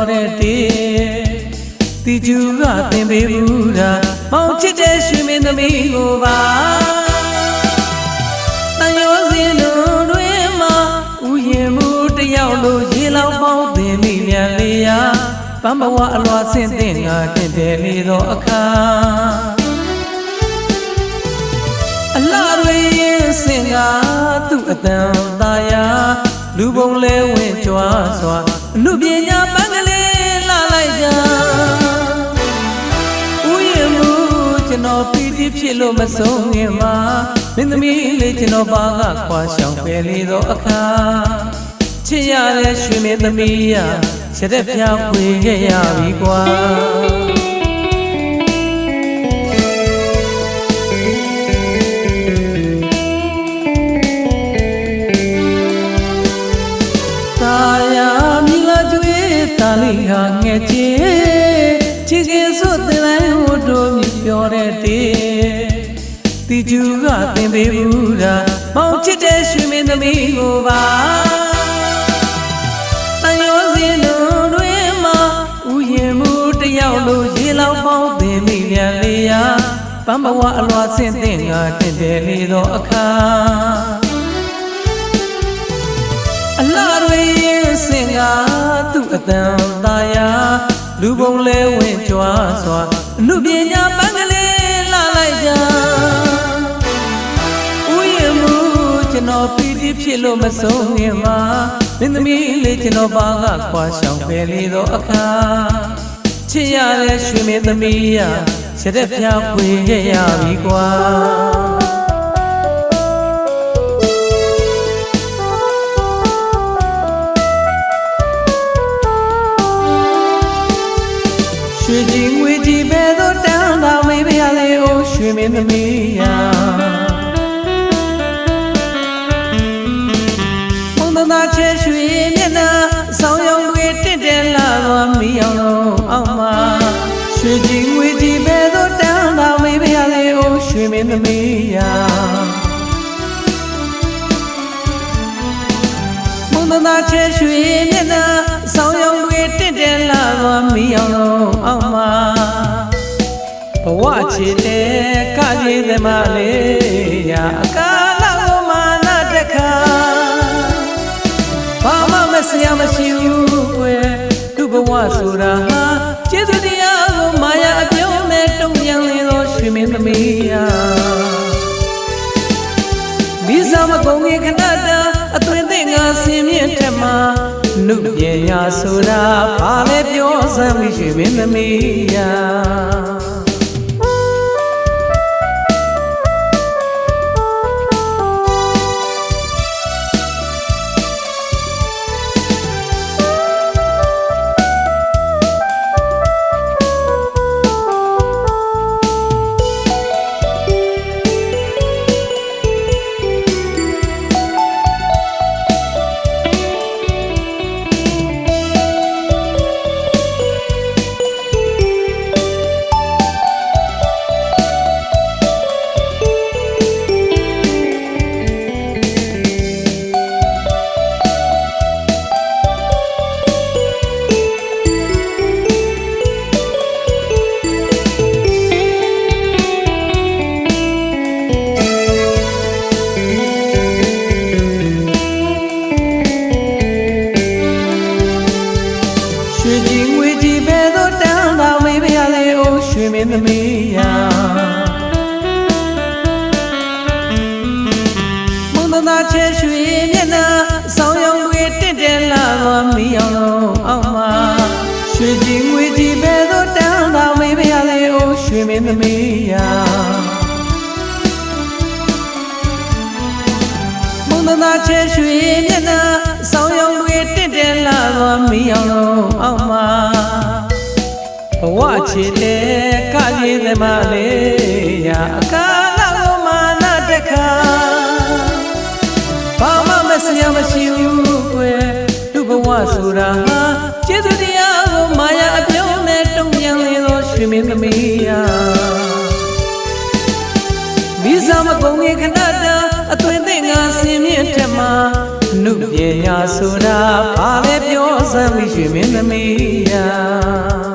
မြပြောတဲ့တေတီကျူကသင်ပေးဘူးတာမောင်ချစ်တဲ့ရွှေမင်းသမီးကိုပါတန်ရောစင်တို့တွင်မှာဥယျင်မှုတယောက်လိုရေလောက်ပေါင်းတင်မိမြန်လေးရာပန်းဘဝအလွာဆင့်တင်ငါတင်တယ်လေသောအခါအလားတွေရင်စင်ကသူ့အတန်သာယာလူပုံလဲဝင်ကြွားစွာအမှုပညာပန်း ပီတိဖြစ်လို့မဆုံးခင်မှာမင်းသမီးလေးကျွန်တော်ဘာကခွာရှောင်ပဲလေတော့အခါချစ်ရတဲ့ရွှေမင်းသမီးရချက်တဲ့ပြောင်းဝေခဲ့ရပြီကွာ လိုက်ဟိုတို့မြပြောတဲ့တေတီကျူကသင်ပေးဘူးတာမောင်ချစ်တဲ့ရွှေမင်းသမီးကိုပါတန်ရောစင်တို့တွင်မှာဥယျင်မှုတယောက်လိုရေလောက်ပေါင်းပင်မိပြန်လေးရာပန်းဘဝအလွာဆင့်တင်ငါတင်တယ်လေသောအခါအလားတွေရင်စင်ကသူ့အတန်သာယာ လူပုံလဲဝင်ကြွားစွာအမှုပညာပန်းကလေးလာလိုက်ကြဥယျာဉ်မှုကျွန်တော်ပီတိဖြစ်လို့မဆုံးခင်မှာမင်းသမီးလေးကျွန်တော်ဘာကခွာရှောင်ပဲလေတော့အခါချစ်ရတဲ့ရွှေမင်းသမီးရချက်တဲ့ပြဖွေခဲ့ရပြီကွာ မင်းသမီးယာဘုံသာချဲရွှေမျက်နှာဆောင်းရောင်တွေတင့်တယ်လာသွားမီအောင်လုံးအောင်မရွှေကြီးငွေကြီးပဲတော့တန်းတာမေးပြရလေအိုးရွှေမင်းသမီးယာမုံသာချဲရွှေမျက်နှာဆောင်းရောင်တွေတင့်တယ်လာသွားမီအောင်လုံးအောင်မဘ ဝချစ်တဲ့ကကြီးသမားလေးညာအကာလကိုမာနတခါဘာမှမဆရာမရှိဘူးကွယ်သူ့ဘဝဆိုတာဟာကျေးဇူးတရားကိုမာယာအပြုံးနဲ့တုံ့ပြန်လေသောရွှေမင်းသမီးယာမိစားမကုန်ခင်ခဏတာအသွင်သိငါဆင်မြင့်ထက်မှာနုပညာဆိုတာဘာလဲပြောစမ်းမိရှိမင်းသမီးယာ ကြီးငွေကြီးပဲတော့တန်းတာမေးပြရလေအိုးရွှေမင်းသမီးယာမုံသာချဲရွှေမျက်နှာဆောင်းရောင်တွေတင့်တယ်လာသွားမီအောင်လုံးအောင်မရွှေကြီးငွေကြီးပဲတော့တန်းတာမေးပြရလေအိုးရွှေမင်းသမီးယာမုံသာချဲရွှေမျက်နှာဆောင်းရောင်တွေတင့်တယ်လာသွားမီအောင်လုံးအောင်မဘဝ ချစ်တဲ့ကကြီးသမားလေးရာအကာလကိုမာနတခါဘာမှမဆရာမရှိဘူးကွယ်သူ့ဘဝဆိုတာဟာကျေးဇူးတရားကိုမာယာအပြုံးနဲ့တုံ့ပြန်လေသောရွှေမင်းသမီးရာမိစားမကုန်ခင်ခဏတာအသွင်သိငါဆင်မြင့်ထက်မှာနနုပညာဆိုတာဘာလဲပြောစမ်းပြီးရွှေမင်းသမီး